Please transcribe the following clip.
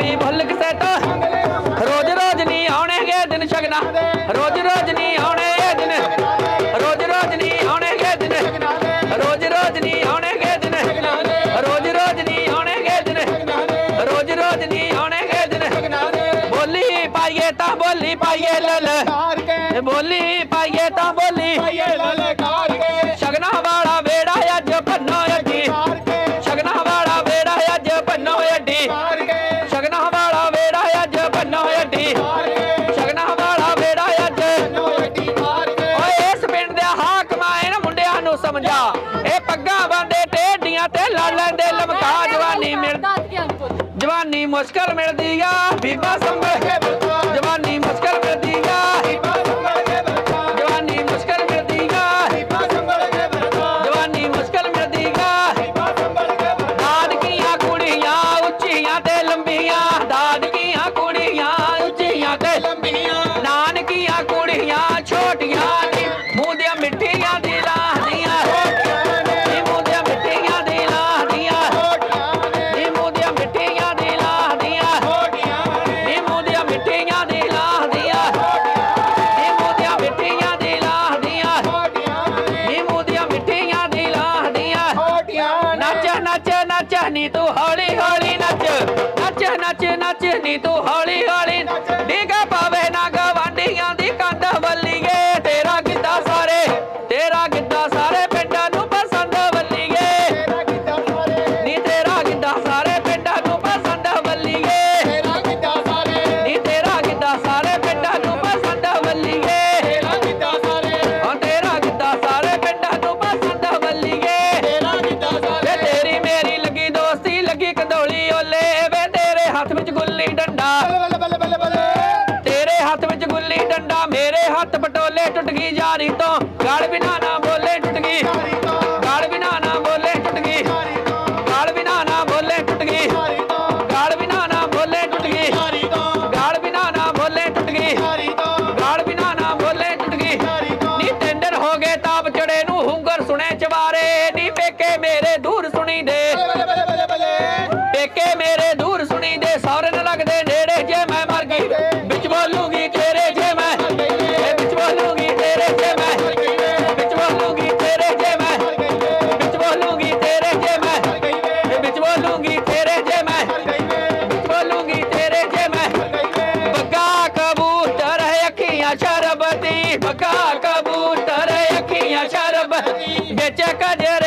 ਵੀ ਭੁੱਲਕ set ਰੋਜ਼ ਰੋਜ਼ ਨਹੀਂ ਆਉਣਗੇ ਦਿਨ ਸ਼ਗਨਾ। ਰੋਜ਼ ਰੋਜ਼ ਨਹੀਂ ਆਉਣੇ ਦਿਨ। ਰੋਜ਼ ਰੋਜ਼ ਨਹੀਂ ਆਉਣਗੇ ਦਿਨ। ਰੋਜ਼ ਰੋਜ਼ ਨਹੀਂ ਆਉਣਗੇ ਦਿਨ। ਰੋਜ਼ ਰੋਜ਼ ਨਹੀਂ ਆਉਣਗੇ ਦਿਨ। ਰੋਜ਼ ਰੋਜ਼ ਨਹੀਂ ਆਉਣਗੇ ਦਿਨ। ਬੋਲੀ ਪਾਈਏ ਤਾਂ ਬੋਲੀ ਪਾਈਏ ਲਲ। ਬੋਲੀ ਇਹ ਪੱਗਾਂ ਬੰਦੇ ਟੇਡੀਆਂ ਤੇ ਲਾ ਲੈਂਦੇ ਲਮਕਾ ਜਵਾਨੀ ਮਿਲ ਜਵਾਨੀ ਮੁਸ਼ਕਲ ਮਿਲਦੀ ਆ ਬੀਬਾ ਸੰਭਲ ਕੇ ਜਵਾਨੀ ਮੁਸ਼ਕਲ ਮਿਲਦੀ ਨੱਚ ਨੱਚ ਨੱਚ ਨੀ ਤੂੰ ਹੌਲੀ ਹੌਲੀ ਨੱਚ। ਨੱਚ ਨੱਚ ਨੱਚ, ਨੀ ਤੂੰ ਹੌਲੀ ਹੌਲੀ ਡੀਗਾ ਪਾਵੇ ਨਾ ਗਵਾਂਡੀਆਂ ਦੀ ਕੰਧ ਵੱਲੀਏ। ਤੇਰਾ ਗਿੱਧਾ ਸਾਰੇ, ਤੇਰਾ ਗਿੱਧਾ ਮੇਰੇ ਪਟੋਲੇ ਟੁੱਟ ਗਈ ਯਾਰੀ ਤੋਂ। ਗਾਲ ਬਿਨਾ ਨਾ ਬੋਲੇ ਟੁੱਟ ਗਈ ਗਾਲ ਬਿਨਾ ਨਾ ਬੋਲੇ ਟੁੱਟ ਗਈ ਗਾਲ ਬਿਨਾ ਨਾ ਬੋਲੇ ਟੁੱਟ ਗਈ ਗਾਲ ਬਿਨਾ ਨਾ ਬੋਲੇ ਟੁੱਟ ਗਈ ਗਾਲ ਬਿਨਾ ਨਾ ਬੋਲੇ ਟੁੱਟ ਗਈ ਗਾਲ ਬਿਨਾ ਨਾ ਬੋਲੇ ਟੁੱਟ ਗਈ ਨੀ ਟੈਂਡਰ ਹੋ ਗਏ ਤਾਪ ਚੜੇ ਨੂੰ, ਹੁੰਗਰ ਸੁਣੇ ਚਵਾਰੇ। ਨੀ ਪੇਕੇ ਮੇਰੇ ਦੂਰ ਸੁਣੀ ਦੇ। ਬੋਲੂਗੀ ਤੇਰੇ ਜੇ ਮੈਂ। ਬੋਲੂੰਗੀ ਤੇਰੇ ਜੇ ਮੈਂ। ਬੱਗਾ ਕਬੂਤਰ ਅੱਖੀਆਂ ਸ਼ਰਬਤੀ ਬੱਗਾ ਕਬੂਤਰ ਅੱਖੀਆਂ ਸ਼ਰਬਤੀ ਵਿੱਚ ਕਦੇ